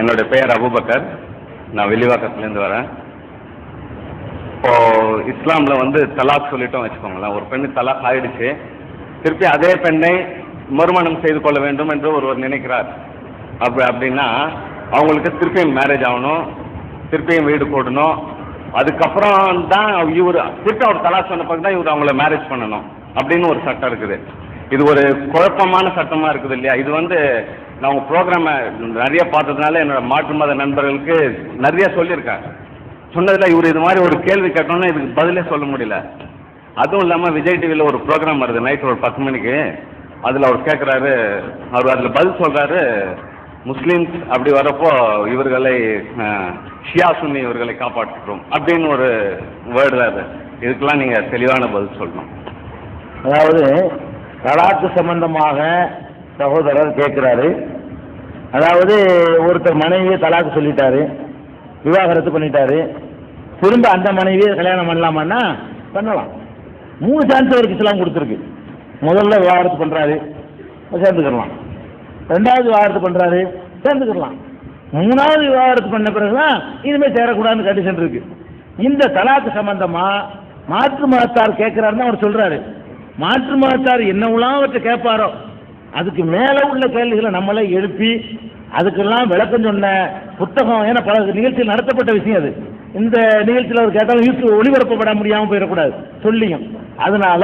என்னுடைய பெயர் அபுபக்கர். நான் வெளிவாக்கத்துலேருந்து வரேன். இப்போ இஸ்லாமில் வந்து தலாக் சொல்லிட்டோம் வச்சுக்கோங்களேன். ஒரு பெண்ணு தலாக் ஆயிடுச்சு. திருப்பி அதே பெண்ணை மறுமணம் செய்து கொள்ள வேண்டும் என்று ஒருவர் நினைக்கிறார். அப்படி அப்படின்னா அவங்களுக்கு திருப்பியும் மேரேஜ் ஆகணும். திருப்பியும் வீடு போடணும். அதுக்கப்புறம் தான் இவர் திருப்பி அவர் தலாக் சொன்ன பிறகு தான் இவர் அவங்கள மேரேஜ் பண்ணணும். அப்படின்னு ஒரு சட்டம் இருக்குது. இது ஒரு குழப்பமான சட்டமா இருக்குது இல்லையா? இது வந்து நான் உங்கள் ப்ரோக்ராமை நிறைய பார்த்ததுனால என்னோட மாற்று மத நண்பர்களுக்கு நிறைய சொல்லியிருக்காங்க. சொன்னதில் இவர் இது மாதிரி ஒரு கேள்வி கேட்டோன்னா இதுக்கு பதிலே சொல்ல முடியல. அதுவும் இல்லாமல் விஜய் டிவியில் ஒரு ப்ரோக்ராம் வருது நைட் ஒரு பத்து மணிக்கு. அதில் அவர் கேட்குறாரு அவர் அதில் பதில் சொல்கிறாரு முஸ்லீம்ஸ் அப்படி வரப்போ இவர்களை ஷியா சுன்னி இவர்களை காப்பாற்றுறோம் அப்படின்னு ஒரு வேர்டு அது. இதுக்கெல்லாம் நீங்கள் தெளிவான பதில் சொல்லணும். அதாவது தலாக்கு சம்பந்தமாக சகோதரர் கேட்குறாரு. அதாவது ஒருத்தர் மனைவியை தலாக்கு சொல்லிட்டாரு விவாகரத்து பண்ணிட்டாரு. திரும்ப அந்த மனைவியை கல்யாணம் பண்ணலாமான்னா பண்ணலாம். மூணு சான்ஸ் அவருக்கு இஸ்லாம் கொடுத்துருக்கு. முதல்ல விவாகரத்து பண்ணுறாரு சேர்ந்துக்கிடலாம் ரெண்டாவது விவாகரத்து பண்ணுறாரு சேர்ந்துக்கிடலாம் மூணாவது விவாகரத்து பண்ண பிறகுதான் இனிமேல் சேரக்கூடாதுன்னு கண்டிஷன் இருக்கு. இந்த தலாக்கு சம்பந்தமா மாற்று மதத்தார் கேட்கிறாருன்னு அவர் சொல்றாரு. மாற்று மதத்தார் என்னவெல்லாம் அவர்கிட்ட கேட்பாரோ அதுக்கு மேலே உள்ள கேள்விகளை நம்மளே எழுப்பி அதுக்கெல்லாம் விளக்கம் சொன்ன புத்தகம் ஏன்னா பல நிகழ்ச்சியில் நடத்தப்பட்ட விஷயம் அது. இந்த நிகழ்ச்சியில் அவர் கேட்டாலும் யூடியூப் ஒளிபரப்பப்பட முடியாமல் போயிடக்கூடாது சொல்லியும். அதனால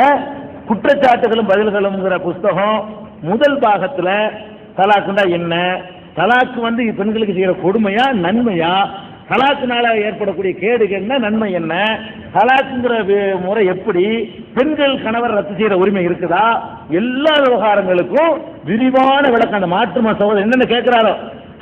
குற்றச்சாட்டுகளும் பதில்களும்ங்கிற புஸ்தகம் முதல் பாகத்தில் தலாக்குண்டா என்ன? தலாக்கு வந்து பெண்களுக்கு செய்கிற கொடுமையா நன்மையா? தலாக்குனால ஏற்படக்கூடிய கேடு என்ன நன்மை என்ன? தலாக்குங்கிற முறை எப்படி? பெண்கள் கணவர் ரத்து செய்யற உரிமை இருக்குதா? எல்லா விவகாரங்களுக்கும் விரிவான விளக்கம் அந்த மாற்று மத சகோதரர் என்னென்ன கேட்கிறாரோ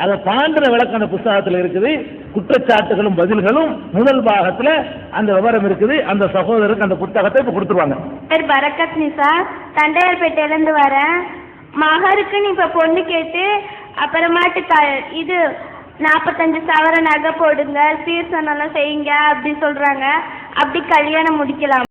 அதை தாண்டின விளக்கம் அந்த புஸ்தகத்தில் இருக்குது. குற்றச்சாட்டுகளும் பதில்களும் முதல் பாகத்தில் அந்த விவரம் இருக்குது. அந்த சகோதரருக்கு அந்த புத்தகத்தை இப்போ கொடுத்துருவாங்க. பேர் பரக்கத் நிசா தண்டையார்பேட்டையிலேருந்து வரேன். மகருக்குன்னு இப்போ பொண்ணு கேட்டு அப்புறமாட்டு இது நாற்பத்தஞ்சு சவர நகை போடுங்க சீர்சனெல்லாம் செய்யுங்க அப்படி சொல்கிறாங்க அப்படி கல்யாணம் முடிக்கலாம்.